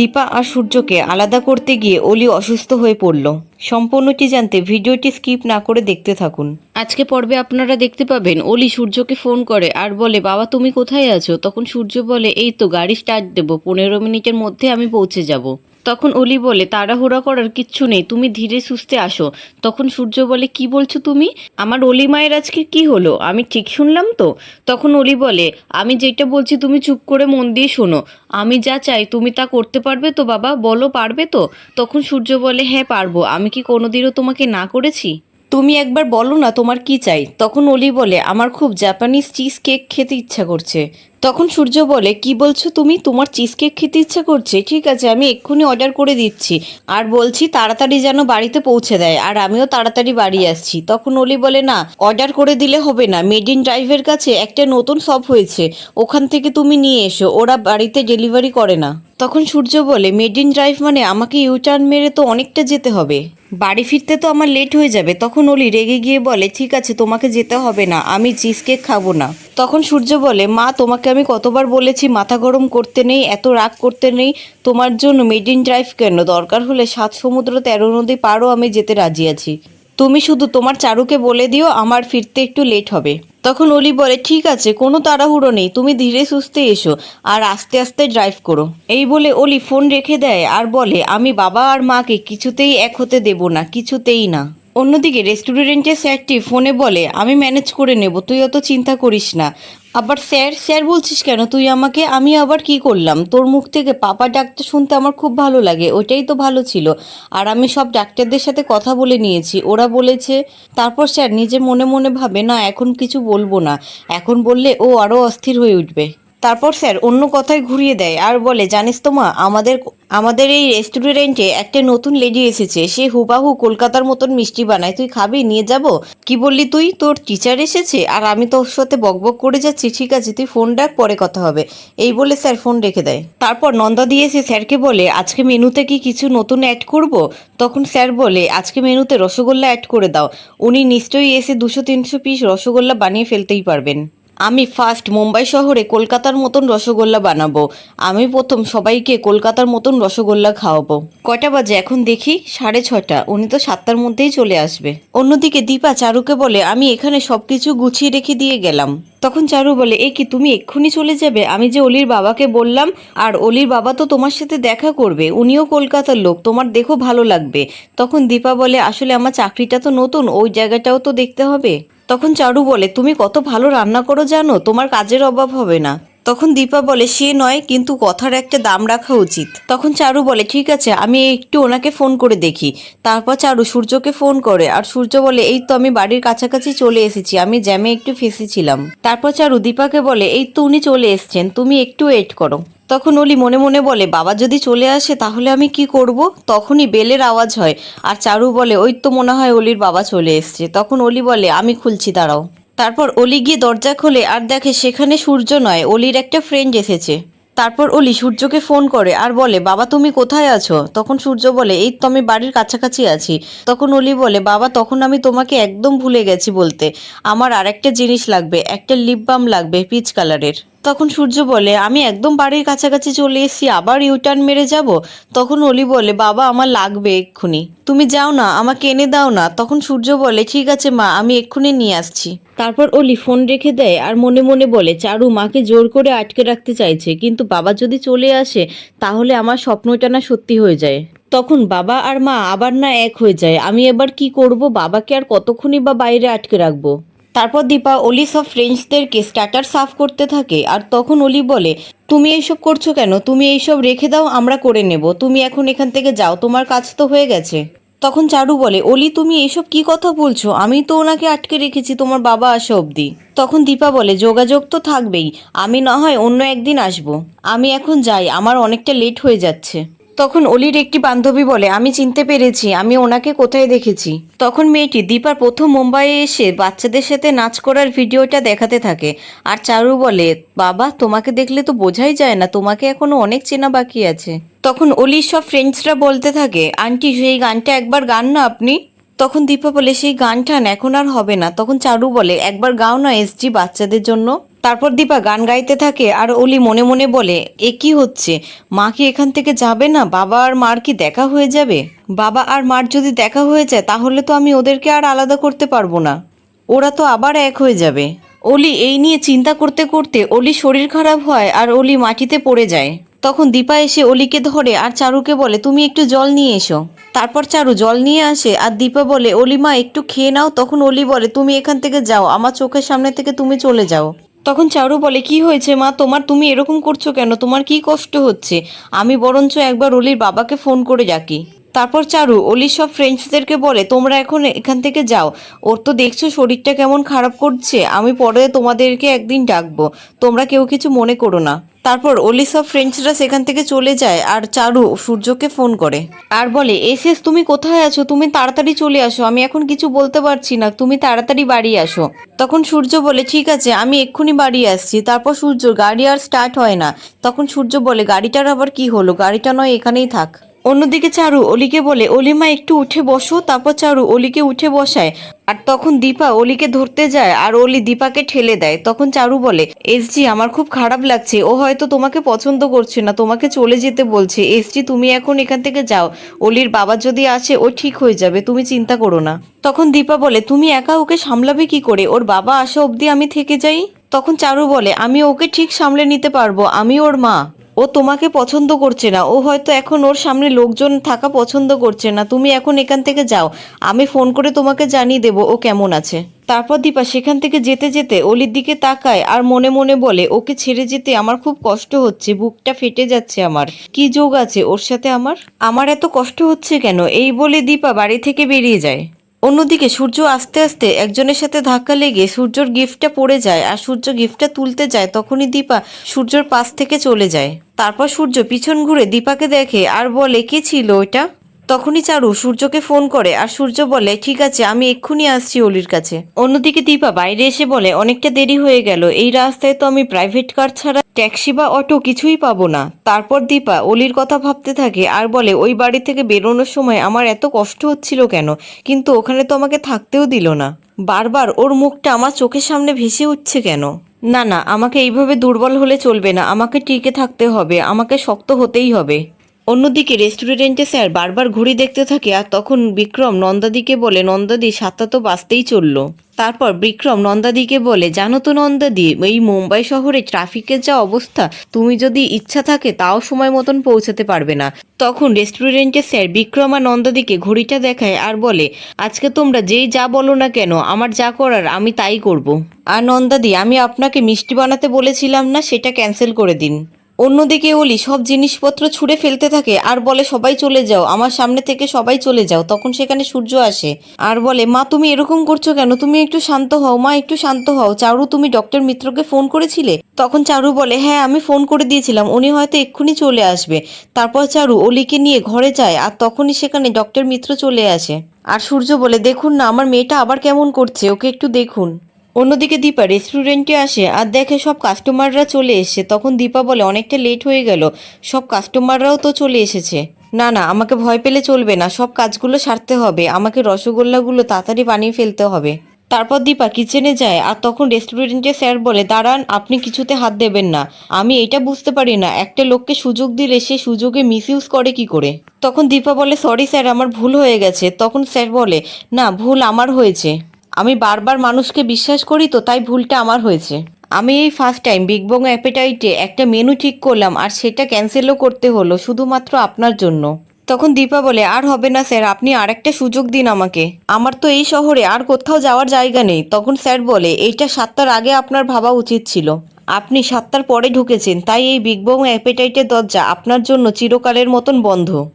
দীপা আর সূর্যকে আলাদা করতে গিয়ে অলি অসুস্থ হয়ে পড়ল। সম্পূর্ণটি জানতে ভিডিওটি স্কিপ না করে দেখতে থাকুন। আজকে পর্বে আপনারা দেখতে পাবেন, অলি সূর্যকে ফোন করে আর বলে, বাবা, তুমি কোথায় আছো? তখন সূর্য বলে, এই তো, গাড়ি স্টার্ট দেবো, পনেরো মিনিটের মধ্যে আমি পৌঁছে যাব। তখন অলি বলে, তাড়াহুড়া করার কিচ্ছু নেই, তুমি ধীরে সুস্থে আসো। তখন সূর্য বলে, কি বলছো তুমি? আমার অলি মায়ের আজকে কি হলো? আমি ঠিক শুনলাম তো? তখন অলি বলে, আমি যেটা বলছি তুমি চুপ করে মন দিয়ে শোনো। আমি যা চাই তুমি তা করতে পারবে তো বাবা? বলো, পারবে তো? তখন সূর্য বলে হ্যাঁ পারব। আমি কি কোনোদিনও তোমাকে না করেছি? তুমি একবার বলো না তোমার কি চাই? তখন অলি বলে, আমার খুব জাপানিজ চিজ কেক খেতে ইচ্ছা করছে। তখন সূর্য বলে, কি বলছো তুমি? তোমার চিজ কেক খেতে ইচ্ছা করছে? ঠিক আছে, আমি এক্ষুনি অর্ডার করে দিচ্ছি। আর বলছি, তাড়াতাড়ি যেন বাড়িতে পৌঁছে দেয়। আর আমিও তাড়াতাড়ি বাড়ি আসছি। তখন অলি বলে, না অর্ডার করে দিলে হবে না। মেড ইন ড্রাইভের কাছে একটা নতুন শপ হয়েছে। ওখান থেকে তুমি নিয়ে এসো। ওরা বাড়িতে ডেলিভারি করে না। তখন সূর্য বলে মেড ইন ড্রাইভ মানে আমাকে ইউটার্ন মেরে তো অনেকটা যেতে হবে। বাড়ি ফিরতে তো আমার লেট হয়ে যাবে। তখন অলি রেগে গিয়ে বলে, ঠিক আছে, তোমাকে যেতে হবে না। আমি চিজ কেক খাব না। তখন সূর্য বলে, মা, তোমাকে আমি কতবার বলেছি মাথা গরম করতে নেই, এত রাগ করতে নেই, তোমার জন্য মেড ইন ড্রাইভ কেন? দরকার হলে সাত সমুদ্র তেরো নদী পারও আমি যেতে রাজি আছি। তুমি শুধু তোমার চারুকে বলে দিও, আমার ফিরতে একটু লেট হবে। তখন অলি বলে, ঠিক আছে, কোনো তাড়াহুড়ো নেই, তুমি ধীরে সুস্থে এসো আর আস্তে আস্তে ড্রাইভ করো। এই বলে অলি ফোন রেখে দেয় আর বলে, আমি বাবা আর মাকে কিছুতেই এক হতে দেব না, কিছুতেই না। অন্যদিকে রেস্টুরেন্টের স্যারটি ফোনে বলে, আমি ম্যানেজ করে নেব, তুই অত চিন্তা করিস না। আবার, স্যার স্যার বলছিস কেন? তুই আমাকে, আমি আবার কি করলাম? তোর মুখ থেকে পাপা ডাক্তার শুনতে আমার খুব ভালো লাগে, ওইটাই তো ভালো ছিল। আর আমি সব ডাক্তারদের সাথে কথা বলে নিয়েছি, ওরা বলেছে, তারপর স্যার নিজে মনে মনে ভাবে, না, এখন কিছু বলব না। এখন বললে ও আরও অস্থির হয়ে উঠবে। তারপর স্যার অন্য কথায় ঘুরিয়ে দেয় আর বলে, জানিস তো মা, আমাদের আমাদের এই রেস্টুরেন্টে একটা নতুন লেডি এসেছে। সে হুবাহু কলকাতার মতন মিষ্টি বানায়। তুই খাবি? নিয়ে যাব? কি বললি তুই? তোর টিচার এসেছে? আর আমি তোর সাথে বকবক করে যাচ্ছি। ঠিক আছে, তুই ফোন রাখ, পরে কথা হবে। এই বলে স্যার ফোন রেখে দেয়। তারপর নন্দা দিয়ে এসে স্যারকে বলে, আজকে মেনুতে কি কিছু নতুন অ্যাড করব? তখন স্যার বলে, আজকে মেনুতে রসগোল্লা অ্যাড করে দাও। উনি নিশ্চয়ই এসে দুশো তিনশো পিস রসগোল্লা বানিয়ে ফেলতেই পারবেন। আমি ফার্স্ট মুম্বাই শহরে কলকাতার মতন রসগোল্লা বানাবো। আমি প্রথম সবাইকে কলকাতার মতন রসগোল্লা খাওয়াবো। কয়টা বাজে? এখন দেখি, সাড়ে ছটা উনি তো সাতটার মধ্যেই চলে আসবে। অন্যদিকে দীপা চারুকে বলে, আমি এখানে সবকিছু গুছিয়ে রেখে দিয়ে গেলাম। তখন চারু বলে, এ কি তুমি এক্ষুনি চলে যাবে? আমি যে অলির বাবাকে বললাম, আর অলির বাবা তো তোমার সাথে দেখা করবে, উনিও কলকাতার লোক, তোমার দেখো ভালো লাগবে। তখন দীপা বলে, আসলে আমার চাকরিটা তো নতুন, ওই জায়গাটাও তো দেখতে হবে? তখন চারু বলে, তুমি কত ভালো রান্না করো জানো? তোমার কাজের অভাব হবে না। তখন দীপা বলে, সে নয়, কিন্তু কথার একটা দাম রাখা উচিত। তখন চারু বলে, ঠিক আছে, আমি একটু ওনাকে ফোন করে দেখি। তারপর চারু সূর্যকে ফোন করে, আর সূর্য বলে, এই তো আমি বাড়ির কাছাকাছি চলে এসেছি, আমি জ্যামে একটু ফেসেছিলাম তারপর চারু দীপাকে বলে, এই তো উনি চলে এসছেন, তুমি একটু ওয়েট করো। তখন অলি মনে মনে বলে, বাবা যদি চলে আসে, তাহলে আমি কি করব? তখনই বেলের আওয়াজ হয়, আর চারু বলে, ওই তো মনে হয় অলির বাবা চলে এসছে। তখন অলি বলে, আমি খুলছি, দাঁড়াও। তারপর অলি গিয়ে দরজা খোলে আর দেখে সেখানে সূর্য নয়, অলির একটা ফ্রেন্ড এসেছে। তারপর অলি সূর্যকে ফোন করে আর বলে, বাবা, তুমি কোথায় আছো? তখন সূর্য বলে, এই তো আমি বাড়ির কাছাকাছি আছি। তখন অলি বলে, বাবা, তখন আমি তোমাকে একদম ভুলে গেছি বলতে। আমার আর একটা জিনিস লাগবে, একটা লিপ বাম লাগবে পিচ কালারের তখন সূর্য বলে, আমি একদম বাড়ির কাছাকাছি চলে এসেছি, আবার ইউটার্ন মেরে যাব? তখন অলি বলে, বাবা, আমার লাগবে এক্ষুনি। তুমি যাও না, আমাকে এনে দাও না। তখন সূর্য বলে, ঠিক আছে মা, আমি এক্ষুনি নিয়ে আসছি। তারপর অলি ফোন রেখে দেয় আর মনে মনে বলে, চারু, মাকে জোর করে আটকে রাখতে চাইছে, কিন্তু বাবা যদি চলে আসে, তাহলে আমার স্বপ্নটা না সত্যি হয়ে যায়। তখন বাবা আর মা আবার না এক হয়ে যায়, আমি এবার কি করব? বাবাকে আর কতক্ষণই বা বাইরে আটকে রাখব? তারপর দীপা অলি সব ফ্রেন্ডসদেরকে স্ট্যাটার সাফ করতে থাকে আর তখন অলি বলে, তুমি এইসব করছ কেন? তুমি এইসব রেখে দাও, আমরা করে নেব। তুমি এখন এখান থেকে যাও, তোমার কাজ তো হয়ে গেছে। তখন চারু বলে, অলি, তুমি এইসব কি কথা বলছো? আমি তো ওনাকে আটকে রেখেছি, তোমার বাবা আসা অবধি। তখন দীপা বলে, যোগাযোগ তো থাকবেই। আমি না হয় অন্য একদিন আসব। আমি এখন যাই, আমার অনেকটা লেট হয়ে যাচ্ছে। তখন অলির একটি বান্ধবী বলে, আমি চিনতে পেরেছি, আমি ওনাকে কোথায় দেখেছি? তখন মেয়েটি দীপার প্রথম মুম্বাইয়ে এসে বাচ্চাদের সাথে নাচ করার ভিডিওটা দেখাতে থাকে। আর চারু বলে, বাবা, তোমাকে দেখলে তো বোঝাই যায় না, তোমাকে এখনও অনেক চেনা বাকি আছে। তখন অলির সব ফ্রেন্ডসরা বলতে থাকে, আন্টি, সেই গানটা একবার গান না আপনি? তখন দীপা বলে, সেই গান টান এখন আর হবে না। তখন চারু বলে, একবার গাও না এসজি বাচ্চাদের জন্য। তারপর দীপা গান গাইতে থাকে আর অলি মনে মনে বলে, এ কি হচ্ছে? মা কি এখান থেকে যাবে না? বাবা আর মার কি দেখা হয়ে যাবে? বাবা আর মার যদি দেখা হয়ে যায়, তাহলে তো আমি ওদেরকে আর আলাদা করতে পারব না। ওরা তো আবার এক হয়ে যাবে। অলি এই নিয়ে চিন্তা করতে করতে অলি শরীর খারাপ হয় আর অলি মাটিতে পড়ে যায়। তখন দীপা এসে অলিকে ধরে আর চারুকে বলে, তুমি একটু জল নিয়ে এসো। তারপর চারু জল নিয়ে আসে আর দীপা বলে, অলি মা, একটু খেয়ে নাও। তখন অলি বলে, তুমি এখান থেকে যাও। আমার চোখের সামনে থেকে তুমি চলে যাও। তখন চারু বলে, কি হয়েছে মা? তোমার তুমি এরকম করছ কেন? তোমার কি কষ্ট হচ্ছে? আমি বরঞ্চ একবার অলির বাবাকে ফোন করে ডাকি। তারপর চারু অলির সব ফ্রেন্ডসদেরকে বলে, তোমরা এখন এখান থেকে যাও। ওর তো দেখছ শরীরটা কেমন খারাপ করছে। আমি পরে তোমাদেরকে একদিন ডাকবো। তোমরা কেউ কিছু মনে করো না। তারপর ওলিসা ফ্রেঞ্চরা সেখান থেকে চলে যায় আর চারু সূর্যকে ফোন করে। আর বলে এস এস তুমি কোথায় আছো? তুমি তাড়াতাড়ি চলে আসো। আমি এখন কিছু বলতে পারছি না। তুমি তাড়াতাড়ি বাড়ি আসো। তখন সূর্য বলে, ঠিক আছে, আমি এক্ষুনি বাড়ি আসছি। তারপর সূর্য, গাড়ি আর স্টার্ট হয় না। তখন সূর্য বলে, গাড়িটার আবার কি হলো? গাড়িটা নয়, এখানেই থাক। অন্যদিকে চারু অলিকে বলে, অলিমা, একটু উঠে বসো। তারপর চারু অলিকে উঠে বসায়। আর তখন দীপা অলিকে ধরতে যায় আর অলি দীপাকে ঠেলে দেয়। তখন চারু বলে এসজি আমার খুব খারাপ লাগছে। ও হয়তো তোমাকে পছন্দ করছে না। তোমাকে চলে যেতে বলছে। এসজি তুমি এখন এখান থেকে যাও। অলির বাবা যদি আসে, ও ঠিক হয়ে যাবে। তুমি চিন্তা করো না। তখন দীপা বলে, তুমি একা ওকে সামলাবে কি করে? ওর বাবা আসা অবধি আমি থেকে যাই? তখন চারু বলে, আমি ওকে ঠিক সামলে নিতে পারব। আমি ওর মা। ও তোমাকে পছন্দ করছে না। ও হয়তো এখন ওর সামনে লোকজন থাকা পছন্দ করছে না। তুমি এখন এখান থেকে যাও। আমি ফোন করে তোমাকে জানিয়ে দেবো ও কেমন আছে। তারপর দীপা সেখান থেকে যেতে যেতে অলির দিকে তাকায় আর মনে মনে বলে, ওকে ছেড়ে যেতে আমার খুব কষ্ট হচ্ছে। বুকটা ফেটে যাচ্ছে আমার। কি যোগ আছে ওর সাথে আমার? আমার এত কষ্ট হচ্ছে কেন? এই বলে দীপা বাড়ি থেকে বেরিয়ে যায়। অন্যদিকে সূর্য আস্তে আস্তে একজনের সাথে ধাক্কা লেগে সূর্যর গিফটটা পড়ে যায় আর সূর্য গিফটটা তুলতে যায় তখনই দীপা সূর্যর পাশ থেকে চলে যায়। তারপর সূর্য পিছন ঘুরে দীপাকে দেখে আর বলে, কে ছিল ওটা তখনই চারু সূর্যকে ফোন করে আর সূর্য বলে, ঠিক আছে, আমি এক্ষুনি আসছি অলির কাছে। অন্যদিকে দীপা বাইরে এসে বলে, অনেকটা দেরি হয়ে গেল। এই রাস্তায় তো আমি প্রাইভেট কার ছাড়া ট্যাক্সি বা অটো কিছুই পাবো না। তারপর দীপা অলির কথা ভাবতে থাকে আর বলে, ওই বাড়ি থেকে বেরোনোর সময় আমার এত কষ্ট হচ্ছিল কেন? কিন্তু ওখানে তো আমাকে থাকতেও দিল না। বারবার ওর মুখটা আমার চোখের সামনে ভেসে উঠছে কেন? না না, আমাকে এইভাবে দুর্বল হলে চলবে না। আমাকে টিকে থাকতে হবে। আমাকে শক্ত হতেই হবে। অন্যদিকে রেস্টুরেন্টে স্যার বারবার ঘড়ি দেখতে থাকে আর তখন বিক্রম নন্দাদিকে বলে, নন্দাদি, সাতটা তো বাঁচতেই চলল। তারপর বিক্রম নন্দাদিকে বলে, জানো তো নন্দাদি, এই মুম্বাই শহরে ট্রাফিকের যা অবস্থা, তুমি যদি ইচ্ছা থাকে তাও সময় মতন পৌঁছাতে পারবে না। তখন রেস্টুরেন্টে স্যার বিক্রম আর নন্দাদিকে ঘড়িটা দেখায় আর বলে, আজকে তোমরা যেই যা বলো না কেন, আমার যা করার আমি তাই করব। আর নন্দাদি, আমি আপনাকে মিষ্টি বানাতে বলেছিলাম না, সেটা ক্যান্সেল করে দিন। অন্যদিকে অলি সব জিনিসপত্র ছুঁড়ে ফেলতে থাকে আর বলে, সবাই চলে যাও, আমার সামনে থেকে সবাই চলে যাও। তখন সেখানে সূর্য আসে আর বলে, মা, তুমি এরকম করছ কেন? তুমি একটু শান্ত হও, মা, একটু শান্ত হও। চারু, তুমি ডক্টর মিত্রকে ফোন করেছিলে? তখন চারু বলে হ্যাঁ আমি ফোন করে দিয়েছিলাম, উনি হয়তো এক্ষুনি চলে আসবে। তারপর চারু অলিকে নিয়ে ঘরে যায় আর তখনই সেখানে ডক্টর মিত্র চলে আসে। আর সূর্য বলে, দেখুন না, আমার মেয়েটা আবার কেমন করছে, ওকে একটু দেখুন। অন্যদিকে দীপা রেস্টুরেন্টে আসে আর দেখে সব কাস্টমাররা চলে এসেছে। তখন দীপা বলে, অনেকটা লেট হয়ে গেল। সব কাস্টমাররাও তো চলে এসেছে। না না, আমাকে ভয় পেলে চলবে না। সব কাজগুলো সারতে হবে। আমাকে রসগোল্লাগুলো তাড়াতাড়ি বানিয়ে ফেলতে হবে। তারপর দীপা কিচেনে যায় আর তখন রেস্টুরেন্টে স্যার বলে, দাঁড়ান, আপনি কিছুতে হাত দেবেন না। আমি এটা বুঝতে পারি না। একটা লোককে সুযোগ দিলে সে সুযোগে মিসইউজ করে কি করে? তখন দীপা বলে, সরি স্যার, আমার ভুল হয়ে গেছে। তখন স্যার বলে, না, ভুল আমার হয়েছে। আমি বারবার মানুষকে বিশ্বাস করি তো, তাই ভুলটা আমার হয়েছে। আমি এই ফার্স্ট টাইম বিগ বং অ্যাপেটাইটে একটা মেনু ঠিক করলাম আর সেটা ক্যান্সেলও করতে হলো শুধুমাত্র আপনার জন্য। তখন দীপা বলে, আর হবে না স্যার, আপনি আর একটা সুযোগ দিন আমাকে। আমার তো এই শহরে আর কোথাও যাওয়ার জায়গা নেই। তখন স্যার বলে, এইটা সাতটার আগে আপনার ভাবা উচিত ছিল। আপনি সাতটার পরে ঢুকেছেন, তাই এই বিগ বং অ্যাপেটাইটের দরজা আপনার জন্য চিরকালের মতন বন্ধ।